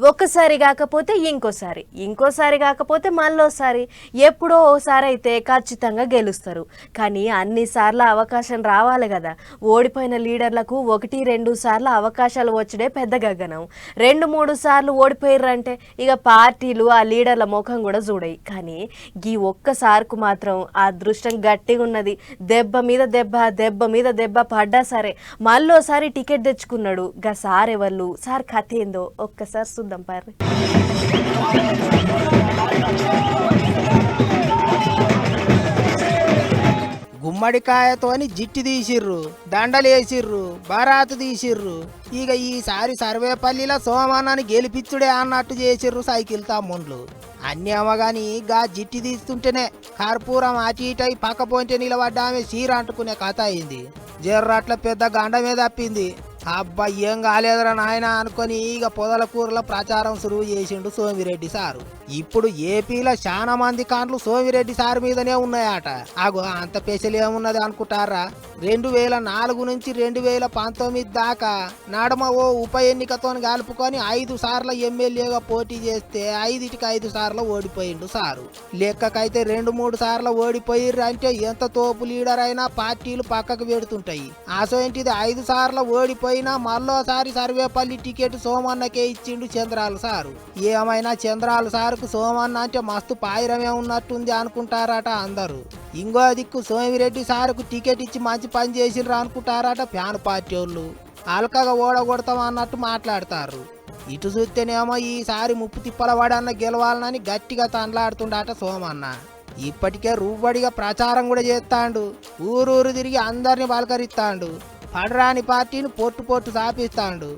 ఒక్కసారి కాకపోతే ఇంకోసారి ఇంకోసారి కాకపోతే మళ్ళోసారి ఎప్పుడో ఓసారి అయితే ఖచ్చితంగా గెలుస్తారు. కానీ అన్నిసార్లు అవకాశం రావాలి కదా. ఓడిపోయిన లీడర్లకు ఒకటి రెండు సార్లు అవకాశాలు వచ్చడే పెద్ద గగనం. రెండు మూడు సార్లు ఓడిపోయారంటే ఇక పార్టీలు ఆ లీడర్ల ముఖం కూడా చూడాయి. కానీ ఈ ఒక్కసారికి మాత్రం ఆ అదృష్టం గట్టిగా ఉన్నది. దెబ్బ మీద దెబ్బ దెబ్బ మీద దెబ్బ పడ్డా సరే మళ్ళోసారి టికెట్ తెచ్చుకున్నాడు. గా సార్ ఎవరు సార్ కథ ఏందో? ఒక్కసారి చూద్దాం పారి గుమ్మడికాయతోని జిట్టి తీసిర్రు దండలు వేసిర్రు బరాతు తీసిర్రు. ఇక ఈసారి సర్వేపల్లిలో సోమానాన్ని గెలిపించుడే అన్నట్టు చేసిర్రు సైకిల్ తమ్ముండ్లు. అన్ని అమ్మగాని గా జిట్టి తీస్తుంటేనే కర్పూరం అటు ఇటు అయి పక్క ఆమె చీర అంటుకునే కథ అయింది. జర్రట్ల పెద్ద గండమే తప్పింది. అబ్బా ఏం కాలేదురా నాయన అనుకొని ఇక పొదల కూరల ప్రచారం సురువు చేసిండు సోమిరెడ్డి సారు. ఇప్పుడు ఏపీలో చాలా మంది కాండ్లు సోమిరెడ్డి సార్ మీదనే ఉన్నాయట. అగో అంత పెసలు ఏమున్నది అనుకుంటారా? రెండు వేల నాలుగు నుంచి రెండు వేల పంతొమ్మిది దాకా నడమ ఓ ఉప ఎన్నికతో కలుపుకొని ఐదు సార్ల ఎమ్మెల్యేగా పోటీ చేస్తే ఐదుటికి ఐదు సార్లు ఓడిపోయిండు సారు. లెక్కకైతే రెండు మూడు సార్లు ఓడిపోయిర్రు అంటే ఎంత తోపు లీడర్ అయినా పార్టీలు పక్కకు పెడుతుంటాయి. అసోంటిది ఐదు సార్లు ఓడిపోయి అయినా మళ్ళోసారి సర్వేపల్లి టికెట్ సోమన్నకే ఇచ్చిండు చంద్రాలు సారు. ఏమైనా చంద్రాలు సారుకు సోమన్న అంటే మస్తు పాయిరమే ఉన్నట్టుంది అనుకుంటారట అందరూ. ఇంకో దిక్కు సోమిరెడ్డి సారుకు టికెట్ ఇచ్చి మంచి పని చేసిండ్రు అనుకుంటారట ఫ్యాన్ పార్టీ వాళ్ళు. అల్కగా ఓడగొడతాం అన్నట్టు మాట్లాడతారు. ఇటు చూస్తేనేమో ఈసారి ముప్పు తిప్పలవాడన్న గెలవాలనని గట్టిగా తండ్లాడుతుండట సోమన్న. ఇప్పటికే రూబడిగా ప్రచారం కూడా చేస్తాండు. ఊరూరు తిరిగి అందరిని పలకరిస్తాండు. పడరాని పార్టీని పొట్టు పొట్టు సాపిస్తాడు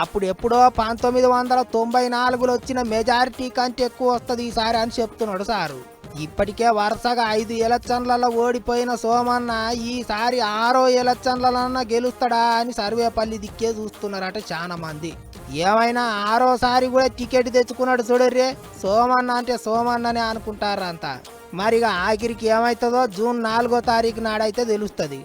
అప్పుడు ఎప్పుడో పంతొమ్మిది వందల తొంభై నాలుగులో వచ్చిన మెజారిటీ కంటే ఎక్కువ వస్తుంది ఈసారి అని చెప్తున్నాడు సారు. ఇప్పటికే వరుసగా ఐదు ఎలక్షన్లలో ఓడిపోయిన సోమన్న ఈసారి ఆరో ఎలక్షన్లన్నా గెలుస్తాడా అని సర్వేపల్లి దిక్కే చూస్తున్నారట చాలా మంది ఏమైనా ఆరోసారి కూడా టికెట్ తెచ్చుకున్నాడు చూడర్రే సోమన్న అంటే సోమన్ననే అనుకుంటారంతా మరిగా ఆఖరికి ఏమవుతుందో జూన్ నాలుగో తారీఖు నాడైతే తెలుస్తుంది.